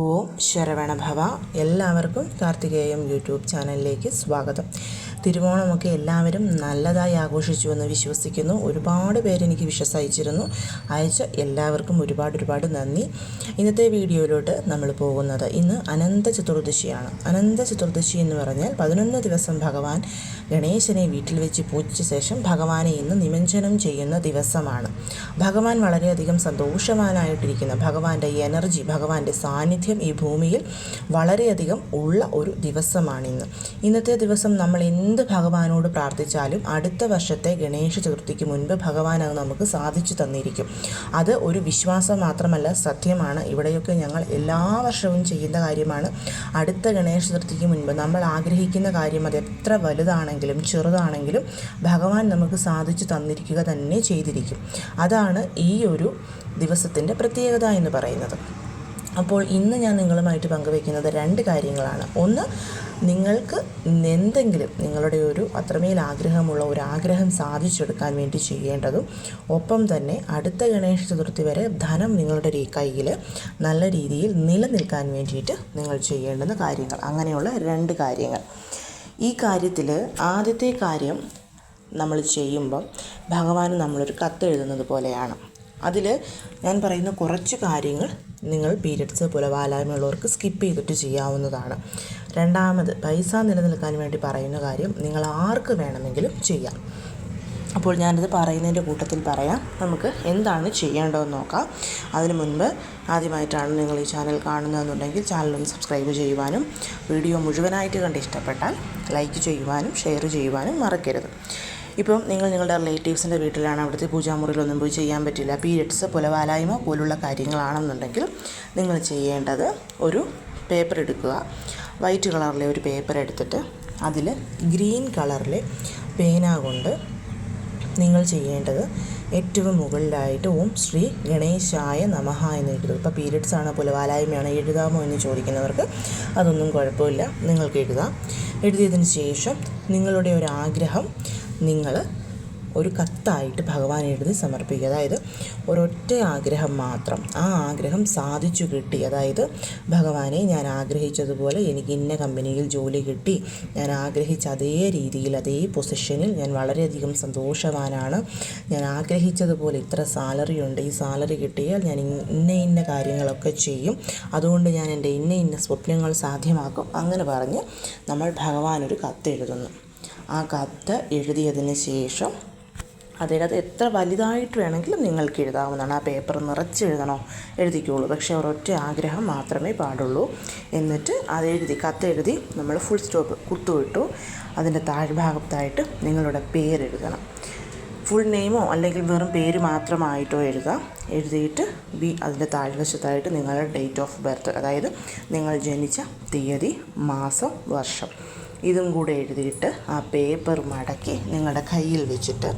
ഓം ശരവണഭവ എല്ലാവർക്കും കാർത്തികേയം യൂട്യൂബ് ചാനലിലേക്ക് സ്വാഗതം. തിരുവോണമൊക്കെ എല്ലാവരും നല്ലതായി ആഘോഷിച്ചുവെന്ന് വിശ്വസിക്കുന്നു. ഒരുപാട് പേരെനിക്ക് എനിക്ക് വിശ്വസ് അയച്ചിരുന്നു അയച്ച എല്ലാവർക്കും ഒരുപാട് ഒരുപാട് നന്ദി. ഇന്നത്തെ വീഡിയോയിലോട്ട് നമ്മൾ പോകുന്നത് ഇന്ന് അനന്ത ചതുർദശിയാണ്. അനന്ത ചതുർദശി എന്ന് പറഞ്ഞാൽ പതിനൊന്ന് ദിവസം ഭഗവാൻ ഗണേശനെ വീട്ടിൽ വെച്ച് പൂജിച്ച ശേഷം ഭഗവാനെ ഇന്ന് നിമഞ്ജനം ചെയ്യുന്ന ദിവസമാണ്. ഭഗവാൻ വളരെയധികം സന്തോഷവാനായിട്ടിരിക്കുന്ന. ഭഗവാന്റെ എനർജി ഭഗവാന്റെ സാന്നിധ്യം ഈ ഭൂമിയിൽ വളരെയധികം ഉള്ള ഒരു ദിവസമാണിന്ന് ഇന്നത്തെ ദിവസം നമ്മൾ എന്ത് ഭഗവാനോട് പ്രാർത്ഥിച്ചാലും അടുത്ത വർഷത്തെ ഗണേശ ചതുർത്ഥിക്ക് മുൻപ് ഭഗവാൻ അത് നമുക്ക് സാധിച്ചു തന്നിരിക്കും. അത് ഒരു വിശ്വാസം മാത്രമല്ല സത്യമാണ്. ഇവിടെയൊക്കെ ഞങ്ങൾ എല്ലാ വർഷവും ചെയ്യുന്ന കാര്യമാണ്. അടുത്ത ഗണേശ ചതുർത്ഥിക്ക് മുൻപ് നമ്മൾ ആഗ്രഹിക്കുന്ന കാര്യം അത് എത്ര വലുതാണെങ്കിലും ചെറുതാണെങ്കിലും ഭഗവാൻ നമുക്ക് സാധിച്ചു തന്നിരിക്കുക തന്നെ ചെയ്തിരിക്കും. അതാണ് ഈ ഒരു ദിവസത്തിന്റെ പ്രത്യേകത എന്ന് പറയുന്നത്. അപ്പോൾ ഇന്ന് ഞാൻ നിങ്ങളുമായിട്ട് പങ്കുവയ്ക്കുന്നത് രണ്ട് കാര്യങ്ങളാണ്. ഒന്ന് നിങ്ങൾക്ക് എന്തെങ്കിലും നിങ്ങളുടെ ഒരു അത്രമേൽ ആഗ്രഹമുള്ള ഒരു ആഗ്രഹം സാധിച്ചെടുക്കാൻ വേണ്ടി ചെയ്യേണ്ടതും ഒപ്പം തന്നെ അടുത്ത ഗണേശ ചതുർത്ഥി വരെ ധനം നിങ്ങളുടെ കയ്യിൽ നല്ല രീതിയിൽ നിലനിൽക്കാൻ വേണ്ടിയിട്ട് നിങ്ങൾ ചെയ്യേണ്ടുന്ന കാര്യങ്ങൾ. അങ്ങനെയുള്ള രണ്ട് കാര്യങ്ങൾ. ഈ കാര്യത്തിൽ ആദ്യത്തെ കാര്യം നമ്മൾ ചെയ്യുമ്പം ഭഗവാന് നമ്മളൊരു കത്ത് എഴുതുന്നത് പോലെയാണ്. അതിൽ ഞാൻ പറയുന്ന കുറച്ച് കാര്യങ്ങൾ നിങ്ങൾ പീരിയഡ്സ് പുലവാലായ്മയുള്ളവർക്ക് സ്കിപ്പ് ചെയ്തിട്ട് ചെയ്യാവുന്നതാണ്. രണ്ടാമത് പൈസ നിലനിൽക്കാൻ വേണ്ടി പറയുന്ന കാര്യം നിങ്ങൾ ആർക്ക് വേണമെങ്കിലും ചെയ്യാം. അപ്പോൾ ഞാനിത് പറയുന്നതിന്റെ കൂട്ടത്തിൽ പറയാം. നമുക്ക് എന്താണ് ചെയ്യേണ്ടതെന്ന് നോക്കാം. അതിനു മുൻപ് ആദ്യമായിട്ടാണ് നിങ്ങൾ ഈ ചാനൽ കാണുന്നതെന്നുണ്ടെങ്കിൽ ചാനലൊന്ന് സബ്സ്ക്രൈബ് ചെയ്യുവാനും വീഡിയോ മുഴുവനായിട്ട് കണ്ട് ഇഷ്ടപ്പെട്ടാൽ ലൈക്ക് ചെയ്യുവാനും ഷെയർ ചെയ്യുവാനും മറക്കരുത്. ഇപ്പം നിങ്ങൾ നിങ്ങളുടെ റിലേറ്റീവ്സിന്റെ വീട്ടിലാണ് അവിടുത്തെ പൂജാമുറിയിലൊന്നും പോയി ചെയ്യാൻ പറ്റില്ല. പീരിയഡ്സ് പുലവാലായ്മ പോലുള്ള കാര്യങ്ങളാണെന്നുണ്ടെങ്കിൽ നിങ്ങൾ ചെയ്യേണ്ടത് ഒരു പേപ്പർ എടുക്കുക. വൈറ്റ് കളറിലെ ഒരു പേപ്പർ എടുത്തിട്ട് അതിൽ ഗ്രീൻ കളറിലെ പേന കൊണ്ട് നിങ്ങൾ ചെയ്യേണ്ടത് ഏറ്റവും മുകളിലായിട്ട് ഓം ശ്രീ ഗണേശായ നമഹ എന്ന് എഴുതുക. ഇപ്പോൾ പീരിയഡ്സ് ആണ് പുലവാലായ്മയാണ് എഴുതാമോ എന്ന് ചോദിക്കുന്നവർക്ക് അതൊന്നും കുഴപ്പമില്ല. നിങ്ങൾക്ക് എഴുതാം. എഴുതിയതിന് ശേഷം നിങ്ങളുടെ ഒരു ആഗ്രഹം നിങ്ങൾ ഒരു കത്തായിട്ട് ഭഗവാൻ എഴുതി സമർപ്പിക്കുക. അതായത് ഒരൊറ്റ ആഗ്രഹം മാത്രം ആ ആഗ്രഹം സാധിച്ചു കിട്ടി. അതായത് ഭഗവാനെ ഞാൻ ആഗ്രഹിച്ചതുപോലെ എനിക്ക് ഇന്ന കമ്പനിയിൽ ജോലി കിട്ടി. ഞാൻ ആഗ്രഹിച്ച അതേ രീതിയിൽ അതേ പൊസിഷനിൽ ഞാൻ വളരെയധികം സന്തോഷവാനാണ്. ഞാൻ ആഗ്രഹിച്ചതുപോലെ ഇത്ര സാലറി ഉണ്ട്. ഈ സാലറി കിട്ടിയാൽ ഞാൻ ഇന്ന ഇന്ന കാര്യങ്ങളൊക്കെ ചെയ്യും. അതുകൊണ്ട് ഞാൻ എന്റെ ഇന്ന ഇന്ന സ്വപ്നങ്ങൾ സാധ്യമാക്കും. അങ്ങനെ പറഞ്ഞ് നമ്മൾ ഭഗവാനൊരു കത്ത് എഴുതുന്നു ആ കത്ത് എഴുതിയതിന് ശേഷം അതിനകത്ത് എത്ര വലുതായിട്ട് വേണമെങ്കിലും നിങ്ങൾക്ക് എഴുതാവുന്നതാണ്. ആ പേപ്പർ നിറച്ച് എഴുതണോ എഴുതിക്കോളൂ. പക്ഷേ ഒരൊറ്റ ആഗ്രഹം മാത്രമേ പാടുള്ളൂ. എന്നിട്ട് അത് എഴുതി കത്ത് എഴുതി നമ്മൾ ഫുൾ സ്റ്റോപ്പ് കുത്തുവിട്ടു. അതിന്റെ താഴ്ഭാഗത്തായിട്ട് നിങ്ങളുടെ പേരെഴുതണം. ഫുൾ നെയിമോ അല്ലെങ്കിൽ വെറും പേര് മാത്രമായിട്ടോ എഴുതാം. എഴുതിയിട്ട് ബി അതിന്റെ താഴ്വശത്തായിട്ട് നിങ്ങളുടെ ഡേറ്റ് ഓഫ് ബർത്ത് അതായത് നിങ്ങൾ ജനിച്ച തീയതി മാസം വർഷം. ഇതും കൂടെ എഴുതിയിട്ട് ആ പേപ്പർ മടക്കി നിങ്ങളുടെ കയ്യിൽ വെച്ചിട്ട്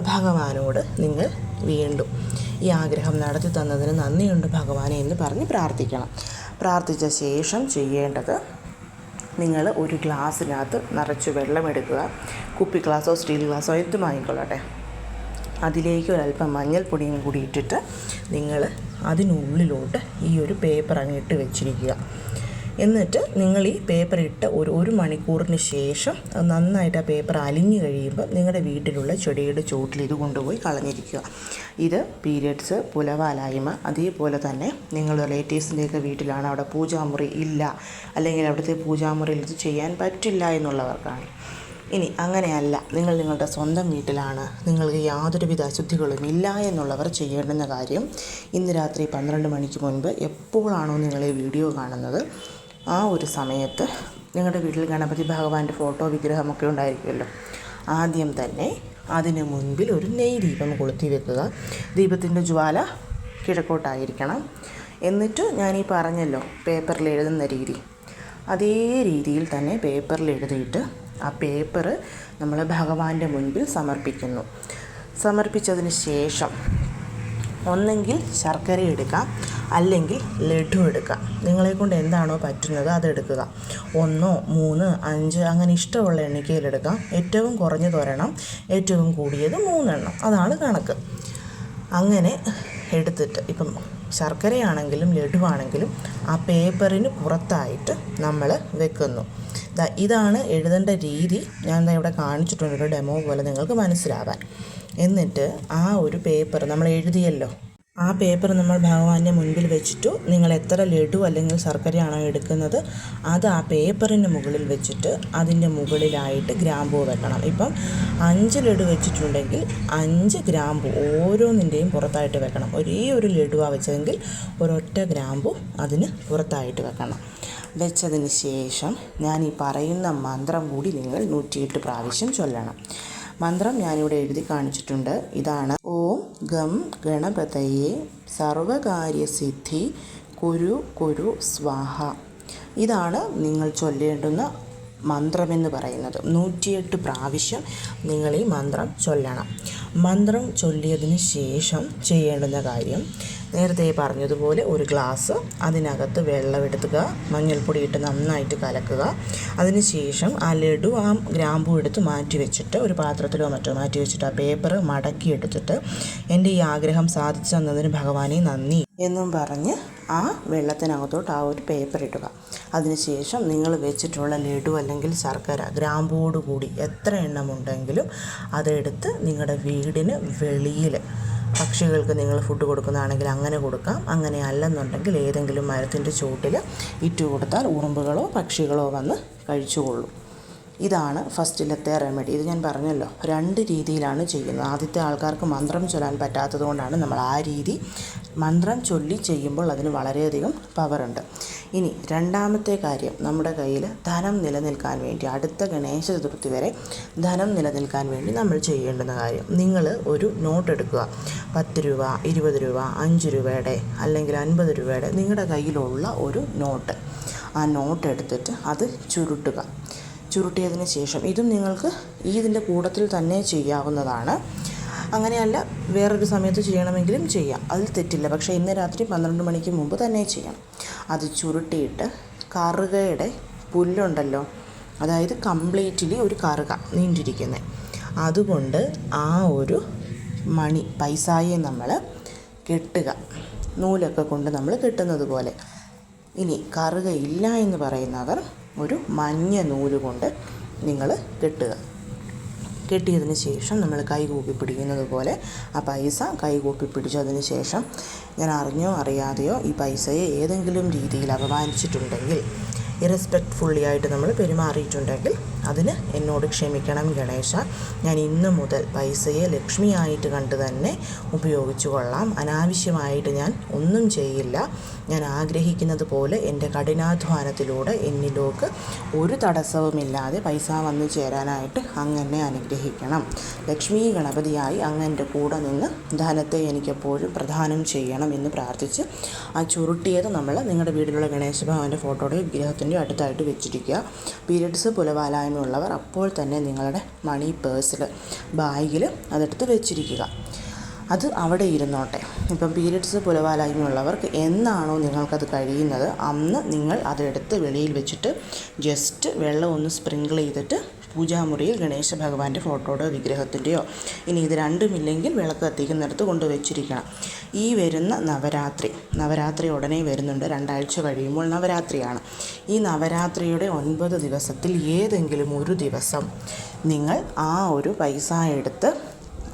ഭഗവാനോട് നിങ്ങൾ വീണ്ടും ഈ ആഗ്രഹം നടത്തി തന്നതിന് നന്ദിയുണ്ട് ഭഗവാനെ എന്ന് പറഞ്ഞ് പ്രാർത്ഥിക്കണം. പ്രാർത്ഥിച്ച ശേഷം ചെയ്യേണ്ടത് നിങ്ങൾ ഒരു ഗ്ലാസ്സിനകത്ത് നിറച്ച് വെള്ളമെടുക്കുക. കുപ്പി ഗ്ലാസ്സോ സ്റ്റീൽ ഗ്ലാസ്സോ എന്തും വാങ്ങിക്കൊള്ളട്ടെ അതിലേക്ക് ഒരല്പം മഞ്ഞൾപ്പൊടിയും കൂടി ഇട്ടിട്ട് നിങ്ങൾ അതിനുള്ളിലോട്ട് ഈ ഒരു പേപ്പർ അങ്ങ് ഇട്ട് വെച്ചിരിക്കുക. എന്നിട്ട് നിങ്ങൾ ഈ പേപ്പർ ഇട്ട് ഒരു ഒരു മണിക്കൂറിന് ശേഷം നന്നായിട്ട് ആ പേപ്പർ അലിഞ്ഞു കഴിയുമ്പോൾ നിങ്ങളുടെ വീട്ടിലുള്ള ചെടിയുടെ ചുവട്ടിൽ ഇത് കൊണ്ടുപോയി കളഞ്ഞിരിക്കുക. ഇത് പീരിയഡ്സ് പുലവാലായ്മ അതേപോലെ തന്നെ നിങ്ങൾ റിലേറ്റീവ്സിന്റെയൊക്കെ വീട്ടിലാണ്. അവിടെ പൂജാമുറി ഇല്ല. അല്ലെങ്കിൽ അവിടുത്തെ പൂജാമുറിയിൽ ഇത് ചെയ്യാൻ പറ്റില്ല എന്നുള്ളവർക്കാണ്. ഇനി അങ്ങനെയല്ല. നിങ്ങൾ നിങ്ങളുടെ സ്വന്തം വീട്ടിലാണ്. നിങ്ങൾക്ക് യാതൊരുവിധ അശുദ്ധികളും ഇല്ല എന്നുള്ളവർ ചെയ്യേണ്ടുന്ന കാര്യം ഇന്ന് രാത്രി പന്ത്രണ്ട് മണിക്ക് മുൻപ് എപ്പോഴാണോ നിങ്ങൾ ഈ വീഡിയോ കാണുന്നത്. ആ ഒരു സമയത്ത് നിങ്ങളുടെ വീട്ടിൽ ഗണപതി ഭഗവാന്റെ ഫോട്ടോ വിഗ്രഹമൊക്കെ ഉണ്ടായിരിക്കുമല്ലോ. ആദ്യം തന്നെ അതിന് മുൻപിൽ ഒരു നെയ് ദീപം കൊളുത്തി വെക്കുക. ദീപത്തിന്റെ ജ്വാല കിഴക്കോട്ടായിരിക്കണം. എന്നിട്ട് ഞാൻ ഈ പറഞ്ഞല്ലോ പേപ്പറിൽ എഴുതുന്ന രീതി. അതേ രീതിയിൽ തന്നെ പേപ്പറിൽ എഴുതിയിട്ട് ആ പേപ്പർ നമ്മൾ ഭഗവാന്റെ മുൻപിൽ സമർപ്പിക്കുന്നു. സമർപ്പിച്ചതിന് ശേഷം ഒന്നെങ്കിൽ ശർക്കര എടുക്കാം അല്ലെങ്കിൽ ലഡു എടുക്കാം. നിങ്ങളെ കൊണ്ട് എന്താണോ പറ്റുന്നത് അതെടുക്കുക ഒന്നോ മൂന്ന് അഞ്ച് അങ്ങനെ ഇഷ്ടമുള്ള എണ്ണിക്കയിലെടുക്കാം ഏറ്റവും കുറഞ്ഞത് ഒരെണ്ണം ഏറ്റവും കൂടിയത് മൂന്നെണ്ണം. അതാണ് കണക്ക്. അങ്ങനെ എടുത്തിട്ട് ഇപ്പം ശർക്കരയാണെങ്കിലും ലഡുവാണെങ്കിലും ആ പേപ്പറിന് പുറത്തായിട്ട് നമ്മൾ വെക്കുന്നു. ഇതാണ് എഴുതേണ്ട രീതി. ഞാൻ ഇവിടെ കാണിച്ചിട്ടുണ്ട്. ഒരു ഡെമോ പോലെ നിങ്ങൾക്ക് മനസ്സിലാവാൻ. എന്നിട്ട് ആ ഒരു പേപ്പർ നമ്മൾ എഴുതിയല്ലോ. ആ പേപ്പർ നമ്മൾ ഭഗവാന്റെ മുൻപിൽ വെച്ചിട്ടു നിങ്ങൾ എത്ര ലഡു അല്ലെങ്കിൽ ശർക്കരയാണോ എടുക്കുന്നത് അത് ആ പേപ്പറിന് മുകളിൽ വെച്ചിട്ട് അതിന്റെ മുകളിലായിട്ട് ഗ്രാമ്പൂ വെക്കണം. ഇപ്പം അഞ്ച് ലഡു വെച്ചിട്ടുണ്ടെങ്കിൽ അഞ്ച് ഗ്രാമ്പൂ ഓരോന്നിന്റെയും പുറത്തായിട്ട് വെക്കണം. ഒരേ ഒരു ലഡുവാണ് വെച്ചതെങ്കിൽ ഒരൊറ്റ ഗ്രാമ്പു അതിന് പുറത്തായിട്ട് വെക്കണം. വെച്ചതിന് ശേഷം ഞാൻ ഈ പറയുന്ന മന്ത്രം കൂടി നിങ്ങൾ നൂറ്റിയെട്ട് പ്രാവശ്യം ചൊല്ലണം. മന്ത്രം ഞാനിവിടെ എഴുതി കാണിച്ചിട്ടുണ്ട്. ഇതാണ്. ഓം ഗം ഗണപതയെ സർവകാര്യസിദ്ധി കുരു കുരു സ്വാഹ. ഇതാണ് നിങ്ങൾ ചൊല്ലേണ്ടുന്ന മന്ത്രമെന്ന് പറയുന്നത്. നൂറ്റിയെട്ട് പ്രാവശ്യം നിങ്ങൾ ഈ മന്ത്രം ചൊല്ലണം. മന്ത്രം ചൊല്ലിയതിന് ശേഷം ചെയ്യേണ്ടുന്ന കാര്യം. നേരത്തെ പറഞ്ഞതുപോലെ ഒരു ഗ്ലാസ് അതിനകത്ത് വെള്ളം എടുത്തുക മഞ്ഞൾപ്പൊടി ഇട്ട് നന്നായിട്ട് കലക്കുക. അതിനുശേഷം ആ ലഡു ആ ഗ്രാമ്പു എടുത്ത് മാറ്റി വെച്ചിട്ട് ഒരു പാത്രത്തിലോ മറ്റോ മാറ്റി വെച്ചിട്ട് ആ പേപ്പർ മടക്കി എടുത്തിട്ട് എന്റെ ഈ ആഗ്രഹം സാധിച്ചു തന്നതിന് ഭഗവാനെ നന്ദി എന്നും പറഞ്ഞ് ആ വെള്ളത്തിനകത്തോട്ട് ആ ഒരു പേപ്പർ ഇടുക. അതിനുശേഷം നിങ്ങൾ വെച്ചിട്ടുള്ള ലഡു അല്ലെങ്കിൽ ശർക്കര ഗ്രാമ്പോട് കൂടി എത്ര എണ്ണമുണ്ടെങ്കിലും അതെടുത്ത് നിങ്ങളുടെ വീടിന് വെളിയിൽ പക്ഷികൾക്ക് നിങ്ങൾ ഫുഡ് കൊടുക്കുന്നതാണെങ്കിൽ അങ്ങനെ കൊടുക്കാം. അങ്ങനെ അല്ലെന്നുണ്ടെങ്കിൽ ഏതെങ്കിലും മരത്തിന്റെ ചുവട്ടിൽ ഇട്ട് കൊടുത്താൽ ഉറുമ്പുകളോ പക്ഷികളോ വന്ന് കഴിച്ചുകൊള്ളും. ഇതാണ് ഫസ്റ്റിലത്തെ റെമഡി ഇത് ഞാൻ പറഞ്ഞല്ലോ രണ്ട് രീതിയിലാണ് ചെയ്യുന്നത്. ആദ്യത്തെ ആൾക്കാർക്ക് മന്ത്രം ചൊല്ലാൻ പറ്റാത്തതുകൊണ്ടാണ് നമ്മൾ ആ രീതി മന്ത്രം ചൊല്ലി ചെയ്യുമ്പോൾ അതിന് വളരെയധികം പവറുണ്ട് ഇനി രണ്ടാമത്തെ കാര്യം നമ്മുടെ കയ്യിൽ ധനം നിലനിൽക്കാൻ വേണ്ടി അടുത്ത ഗണേശ ചതുർത്ഥി വരെ ധനം നിലനിൽക്കാൻ വേണ്ടി നമ്മൾ ചെയ്യേണ്ടുന്ന കാര്യം നിങ്ങൾ ഒരു നോട്ട് എടുക്കുക. പത്ത് രൂപ ഇരുപത് രൂപ അഞ്ച് രൂപയുടെ അല്ലെങ്കിൽ അൻപത് രൂപയുടെ നിങ്ങളുടെ കയ്യിലുള്ള ഒരു നോട്ട് ആ നോട്ട് എടുത്തിട്ട് അത് ചുരുട്ടുക. ചുരുട്ടിയതിന് ശേഷം ഇതും നിങ്ങൾക്ക് ഈ ഇതിന്റെ കൂട്ടത്തിൽ തന്നെ ചെയ്യാവുന്നതാണ്. അങ്ങനെയല്ല വേറൊരു സമയത്ത് ചെയ്യണമെങ്കിലും ചെയ്യാം. അതിൽ തെറ്റില്ല. പക്ഷേ ഇന്ന് രാത്രി പന്ത്രണ്ട് മണിക്ക് മുമ്പ് തന്നെ ചെയ്യണം. അത് ചുരുട്ടിയിട്ട് കറുകയുടെ പുല്ലുണ്ടല്ലോ അതായത് കംപ്ലീറ്റ്ലി ഒരു കറുക നീണ്ടിരിക്കുന്നത് അതുകൊണ്ട് ആ ഒരു മണി പൈസായെ നമ്മൾ കെട്ടുക. നൂലൊക്കെ കൊണ്ട് നമ്മൾ കെട്ടുന്നത് പോലെ. ഇനി കറുകയില്ല എന്ന് പറയുന്നവർ ഒരു മഞ്ഞ നൂൽ കൊണ്ട് നിങ്ങൾ കെട്ടുക. കെട്ടിയതിന് ശേഷം നമ്മൾ കൈകൂപ്പി പിടിക്കുന്നത് പോലെ ആ പൈസ കൈകൂപ്പി പിടിച്ചതിന് ശേഷം ഞാൻ അറിഞ്ഞോ അറിയാതെയോ ഈ പൈസയെ ഏതെങ്കിലും രീതിയിൽ അപമാനിച്ചിട്ടുണ്ടെങ്കിൽ ഇറസ്പെക്റ്റ്ഫുള്ളി ആയിട്ട് നമ്മൾ പെരുമാറിയിട്ടുണ്ടെങ്കിൽ അതിന് എന്നോട് ക്ഷമിക്കണം ഗണേശ. ഞാൻ ഇന്നു മുതൽ പൈസയെ ലക്ഷ്മിയായിട്ട് കണ്ട് തന്നെ ഉപയോഗിച്ചു കൊള്ളാം. അനാവശ്യമായിട്ട് ഞാൻ ഒന്നും ചെയ്യില്ല. ഞാൻ ആഗ്രഹിക്കുന്നത് പോലെ എന്റെ കഠിനാധ്വാനത്തിലൂടെ എന്നിലേക്ക് ഒരു തടസ്സവുമില്ലാതെ പൈസ വന്നു ചേരാനായിട്ട് അങ്ങനെ അനുഗ്രഹിക്കണം. ലക്ഷ്മി ഗണപതിയായി അങ്ങന്റെ കൂടെ നിന്ന് ധനത്തെ എനിക്കെപ്പോഴും പ്രദാനം ചെയ്യണം എന്ന് പ്രാർത്ഥിച്ച് ആ ചുരുട്ടിയത് നമ്മൾ നിങ്ങളുടെ വീട്ടിലുള്ള ഗണേശ ഭവന്റെ ഫോട്ടോയുടെ വിഗ്രഹത്തിന്റെ അടുത്തായിട്ട് വെച്ചിരിക്കുക. പീരിയഡ്സ് പുലവാലായ്മയുള്ളവർ അപ്പോൾ തന്നെ നിങ്ങളുടെ മണി പേഴ്സിൽ ബാഗിൽ അതെടുത്ത് വെച്ചിരിക്കുക. അത് അവിടെ ഇരുന്നോട്ടെ. ഇപ്പം പീരിയഡ്സ് പുലവാലായ്മയുള്ളവർക്ക് എന്നാണോ നിങ്ങൾക്കത് കഴിയുന്നത് അന്ന് നിങ്ങൾ അതെടുത്ത് വെളിയിൽ വെച്ചിട്ട് ജസ്റ്റ് വെള്ളം ഒന്ന് സ്പ്രിങ്കിൾ ചെയ്തിട്ട് പൂജാമുറിയിൽ ഗണേശ ഭഗവാന്റെ ഫോട്ടോയുടെ വിഗ്രഹത്തിന്റെയോ ഇനി ഇത് രണ്ടുമില്ലെങ്കിൽ വിളക്ക് കത്തിക്കുന്നിടത്ത് കൊണ്ടുവച്ചിരിക്കണം. ഈ വരുന്ന നവരാത്രി. നവരാത്രി ഉടനെ വരുന്നുണ്ട്. രണ്ടാഴ്ച കഴിയുമ്പോൾ നവരാത്രിയാണ്. ഈ നവരാത്രിയുടെ ഒൻപത് ദിവസത്തിൽ ഏതെങ്കിലും ഒരു ദിവസം നിങ്ങൾ ആ ഒരു പൈസ എടുത്ത്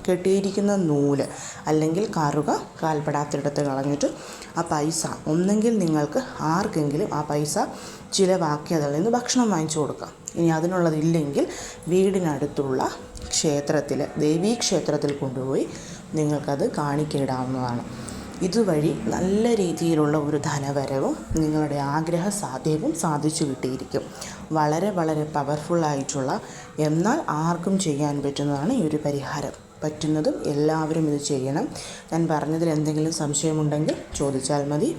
കെട്ടിയിരിക്കുന്ന നൂൽ അല്ലെങ്കിൽ കറുക കാൽപ്പെടാത്തിടത്ത് കളഞ്ഞിട്ട് ആ പൈസ ഒന്നെങ്കിൽ നിങ്ങൾക്ക് ആർക്കെങ്കിലും ആ പൈസ ചിലവാക്കി അതിൽ നിന്ന് ഭക്ഷണം വാങ്ങിച്ചു കൊടുക്കാം. ഇനി അതിനുള്ളതില്ലെങ്കിൽ വീടിനടുത്തുള്ള ക്ഷേത്രത്തിൽ ദേവീ ക്ഷേത്രത്തിൽ കൊണ്ടുപോയി നിങ്ങൾക്കത് കാണിക്കയിടാവുന്നതാണ് ഇതുവഴി നല്ല രീതിയിലുള്ള ഒരു ധനവരവും നിങ്ങളുടെ ആഗ്രഹ സാധ്യവും സാധിച്ചു കിട്ടിയിരിക്കും. വളരെ വളരെ പവർഫുള്ളായിട്ടുള്ള എന്നാൽ ആർക്കും ചെയ്യാൻ പറ്റുന്നതാണ് ഈ ഒരു പരിഹാരം. പറ്റുന്നതും എല്ലാവരും ഇത് ചെയ്യണം. ഞാൻ പറഞ്ഞതിൽ എന്തെങ്കിലും സംശയമുണ്ടെങ്കിൽ ചോദിച്ചാൽ മതി.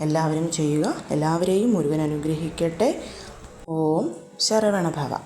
എല്ലാവരും ചെയ്യുക. എല്ലാവരെയും മുരുകൻ അനുഗ്രഹിക്കട്ടെ. ഓം ശരവണഭവ.